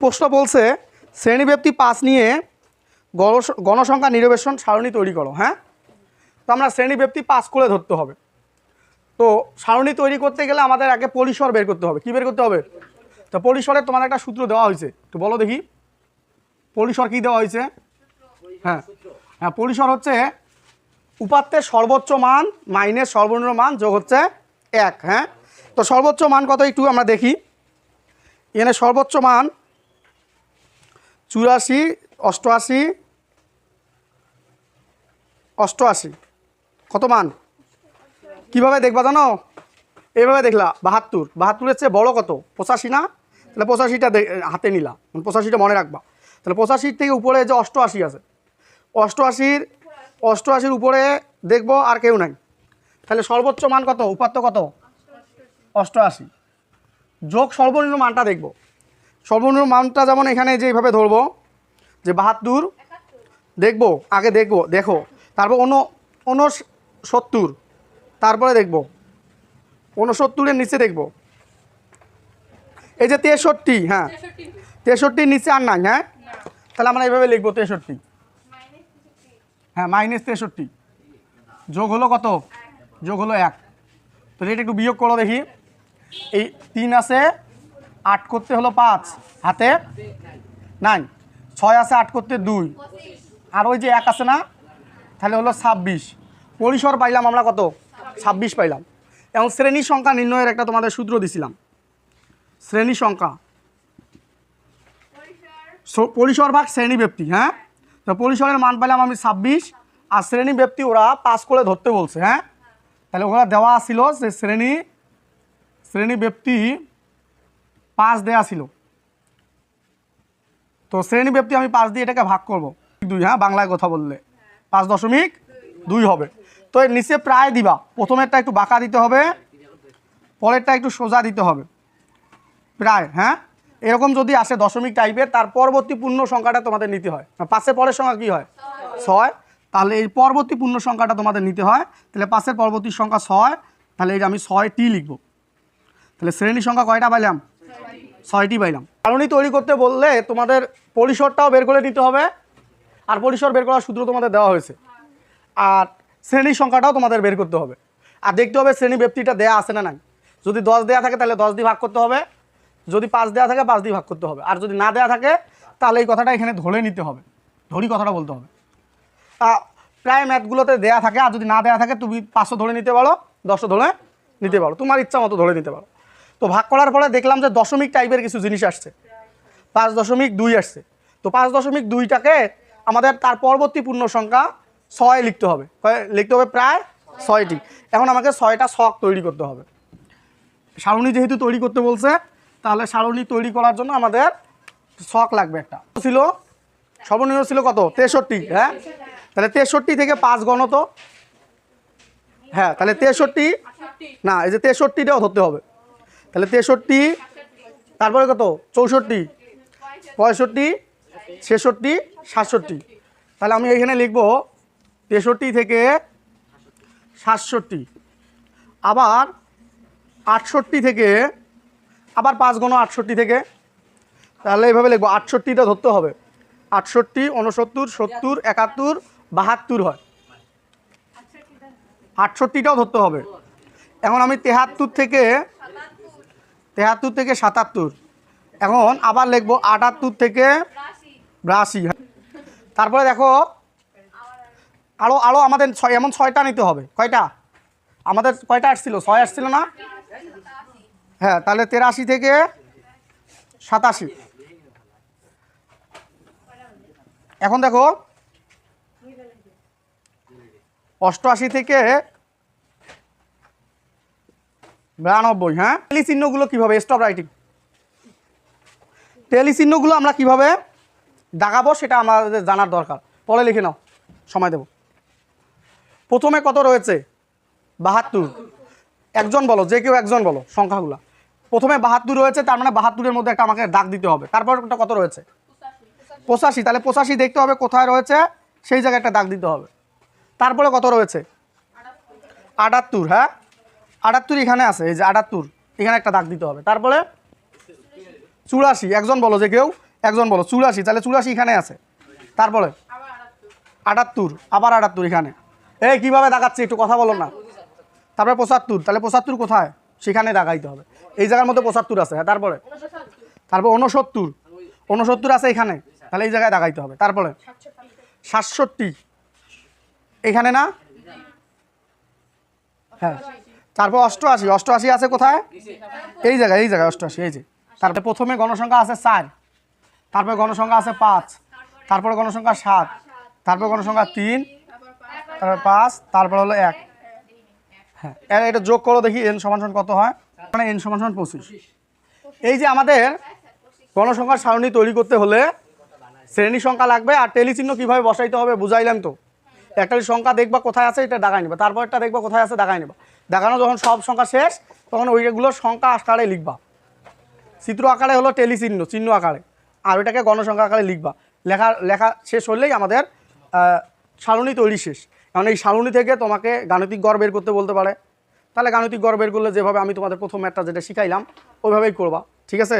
প্রশ্ন বলছে, শ্রেণীব্যাপ্তি পাঁচ নিয়ে গণ- গণসংখ্যা নিরবেশন সারণী তৈরি করো হ্যাঁ? তো আমরা শ্রেণীব্যাপ্তি পাস করে ধরতে হবে। তো সারণী তৈরি করতে গেলে আমাদের আগে পরিসর বের করতে হবে। কি বের করতে হবে? তো পরিসরে তোমার একটা সূত্র দেওয়া হয়েছে। একটু বলো দেখি। পরিসর কি দেওয়া হয়েছে? হ্যাঁ হ্যাঁ পরিসর হচ্ছে উপাত্তের সর্বোচ্চ মান মাইনের সর্বনিম্ন মান যোগ হচ্ছে এক হ্যাঁ? তো সর্বোচ্চ মান কত একটু আমরা দেখি। এখানে সর্বোচ্চ মান চুরাশি, অষ্টআশি অষ্টআশি। কত মান? কীভাবে দেখবা জানো? এইভাবে দেখলা, বাহাত্তর। বাহাত্তরের চেয়ে বড় কত? পঁচাশি না? তাহলে পঁচাশিটা হাতে নিলা। পঁচাশিটা মনে রাখবা। তাহলে পঁচাশির থেকে উপরে যে অষ্টআশি আছে, অষ্টআশির অষ্টআশির উপরে দেখব আর কেউ নাই। তাহলে সর্বোচ্চ মান কত? উপাত্ত কত? অষ্টআশি। যোগ সর্বনিম্ন মানটা দেখব। সর্বনিম্ন মানটা যেমন এখানে যে এইভাবে ধরবো, যে বাহাত্তর, দেখব, আগে দেখব, দেখো, তারপর অন্য সত্তর তারপরে দেখব ঊনসত্তরের নিচে দেখব। এই যে তেষট্টি হ্যাঁ তেষট্টির নিচে আর নাই হ্যাঁ? তাহলে আমরা এইভাবে লিখব তেষট্টি। হ্যাঁ মাইনাস তেষট্টি। যোগ হলো কত? যোগ হলো এক। তো এটা একটু বিয়োগ করো দেখি। এই তিন আছে আট করতে হলো পাঁচ। হাতে? নাই। ছয় আছে আট করতে দুই। আর ওই যে এক আছে না? তাহলে হলো ছাব্বিশ। পরিসর পাইলাম আমরা কত? ছাব্বিশ পাইলাম। এবং শ্রেণি সংখ্যা নির্ণয়ের একটা তোমাদের সূত্র দিছিলাম। শ্রেণি সংখ্যা। পরিসর ভাগ শ্রেণি ব্যক্তি হ্যাঁ? তো পরিসরের মান পাইলাম আমি ছাব্বিশ। আর শ্রেণি ব্যক্তি ওরা পাস করে ধরতে বলছে হ্যাঁ? তাহলে ওরা দেওয়া ছিল যে শ্রেণি শ্রেণি ব্যক্তি পাঁচ দেয়া ছিল। তো শ্রেণি ব্যক্তি আমি পাঁচ দিয়ে এটাকে ভাগ করব। দুই হ্যাঁ বাংলায় কথা বললে। পাঁচ দশমিক দুই হবে। তো এর নিচে প্রায় দিবা। প্রথমেরটা একটু বাঁকা দিতে হবে। পরেরটা একটু সোজা দিতে হবে। প্রায় হ্যাঁ? এরকম যদি আসে দশমিক টাইপের তার পরবর্তী পূর্ণ সংখ্যাটা তোমাদের নিতে হয়। পাশের পরের সংখ্যা কী হয়? ছয়। তাহলে এই পরবর্তী পূর্ণ সংখ্যাটা তোমাদের নিতে হয়। তাহলে পাশের পরবর্তী সংখ্যা ছয়। তাহলে এই আমি ছয়টি লিখব। তাহলে শ্রেণি সংখ্যা কয়টা পাইলাম? ছয়টি পাইলাম। কারণই তৈরি করতে বললে তোমাদের পরিসরটাও বের করে নিতে হবে, আর পরিসর বের করার সূত্র তোমাদের দেওয়া হয়েছে। আর শ্রেণির সংখ্যাটাও তোমাদের বের করতে হবে। আর দেখতে হবে শ্রেণি ব্যক্তিটা দেয়া আছে না নাই। যদি দশ দেয়া থাকে তাহলে দশ দিয়ে ভাগ করতে হবে। যদি পাঁচ দেয়া থাকে পাঁচ দিয়ে ভাগ করতে হবে। আর যদি না দেয়া থাকে তাহলে এই কথাটা এখানে ধরে নিতে হবে। ধরি কথাটা বলতে হবে। প্রায় ম্যাথগুলোতে দেয়া থাকে। আর যদি না দেয়া থাকে তুমি পাঁচশো ধরে নিতে পারো, দশশো ধরে নিতে পারো। তোমার ইচ্ছা মতো ধরে নিতে পারো। তো ভাগ করার পরে দেখলাম যে দশমিক টাইপের কিছু জিনিস আসছে। পাঁচ দশমিক দুই আসছে। তো পাঁচ দশমিক দুইটাকে আমাদের তার পরবর্তী পূর্ণ সংখ্যা ছয় লিখতে হবে। লিখতে হবে প্রায় ছয়টি। এখন আমাকে ছয়টা শখ তৈরি করতে হবে। সারণী যেহেতু তৈরি করতে বলছে, তাহলে সারণী তৈরি করার জন্য আমাদের শখ লাগবে একটা। ছিল, সর্বনিম্ন ছিল কত? তেষট্টি হ্যাঁ? তাহলে তেষট্টি থেকে পাঁচ গণত। হ্যাঁ তাহলে তেষট্টি, না, এই যে তেষট্টিটাও ধরতে হবে। তাহলে তেষট্টি, তারপরে কত? চৌষট্টি, পঁয়ষট্টি, ছেষট্টি, সাতষট্টি। তাহলে আমি এখানে লিখব তেষট্টি থেকে সাতষট্টি। আবার আটষট্টি থেকে, আবার পাঁচ গণ আটষট্টি থেকে, তাহলে এইভাবে লিখব, আটষট্টিটা ধরতে হবে। আটষট্টি উনসত্তর সত্তর, একাত্তর, বাহাত্তর হয়। আটষট্টিটাও ধরতে হবে। এখন আমি তেহাত্তর থেকে তেহাত্তর থেকে সাতাত্তর। এখন আবার লিখব আটাত্তর থেকে বিরাশি। তারপরে দেখো আরও আরও আমাদের ছয়, এমন ছয়টা নিতে হবে। কয়টা? আমাদের কয়টা আসছিল? ছয় আসছিল না? হ্যাঁ তাহলে তেরাশি থেকে সাতাশি। এখন দেখো, অষ্টআশি থেকে বিরানব্বই হ্যাঁ? টেলি চিহ্নগুলো কীভাবে? স্টপ রাইটিং টেলি চিহ্নগুলো আমরা কীভাবে দাগাবো সেটা আমাদের জানার দরকার। পরে লিখে নাও। সময় দেব। প্রথমে কত রয়েছে? বাহাত্তর। একজন বলো, যে কেউ একজন বলো সংখ্যাগুলো। প্রথমে বাহাত্তর রয়েছে, তার মানে বাহাত্তরের মধ্যে একটা আমাকে দাগ দিতে হবে। তারপর একটা কত রয়েছে? পঁচাশি। তাহলে পঁচাশি দেখতে হবে কোথায় রয়েছে, সেই জায়গায় একটা দাগ দিতে হবে। তারপরে কত রয়েছে? আটাত্তর হ্যাঁ? আটাত্তর এখানে আছে, এই যে আটাত্তর, এখানে একটা দাগ দিতে হবে। তারপরে চুরাশি, একজন বলো যে কেউ, একজন বলো, চুরাশি, তাহলে চুরাশি এখানে আছে। তারপরে আটাত্তর, আবার আটাত্তর এখানে। এই কীভাবে দেখাচ্ছি একটু কথা বলো না। তারপরে পঁচাত্তর, তাহলে পঁচাত্তর কোথায়? সেখানে দেখাইতে হবে। এই জায়গার মধ্যে পঁচাত্তর আছে হ্যাঁ তারপরে? তারপর ঊনসত্তর ঊনসত্তর আছে এখানে, তাহলে এই জায়গায় দেখাইতে হবে। তারপরে সাতষট্টি, এখানে না? হ্যাঁ। তারপর অষ্টআশি অষ্টআশি আছে কোথায়? এই জায়গায় এই জায়গায় অষ্টআশি, এই যে। তারপরে প্রথমে গণসংখ্যা আছে চার, তারপরে গণসংখ্যা আছে পাঁচ, তারপরে গণসংখ্যা সাত, তারপর গণসংখ্যা তিন, তারপর পাঁচ, তারপর হলো এক। হ্যাঁ এটা যোগ করো দেখি, এন সমান কত হয়? মানে এন সমান সমান পঁচিশ। এই যে আমাদের গণসংখ্যার সারণী তৈরি করতে হলে শ্রেণি সংখ্যা লাগবে আর টেলিচিহ্ন কীভাবে বসাইতে হবে বুঝাইলাম তো। একটা সংখ্যা দেখবা কোথায় আছে, এটা দেখাই নেবা। তারপর একটা দেখবা কোথায় আছে দেখাই নেবা। দেখানো যখন সব সংখ্যা শেষ, তখন ওইগুলো সংখ্যা আকারে লিখবা। চিত্র আকারে হলো টেলিচিহ্ন, চিহ্ন আকারে। আর ওইটাকে গণসংখ্যা আকারে লিখবা। লেখা লেখা শেষ হলেই আমাদের সারণী তৈরি শেষ। কারণ এই সারণী থেকে তোমাকে গাণিতিক গড় বের করতে বলতে পারে। তাহলে গাণিতিক গড় বের করলে যেভাবে আমি তোমাদের প্রথম একটা যেটা শিখাইলাম, ওইভাবেই করবা। ঠিক আছে?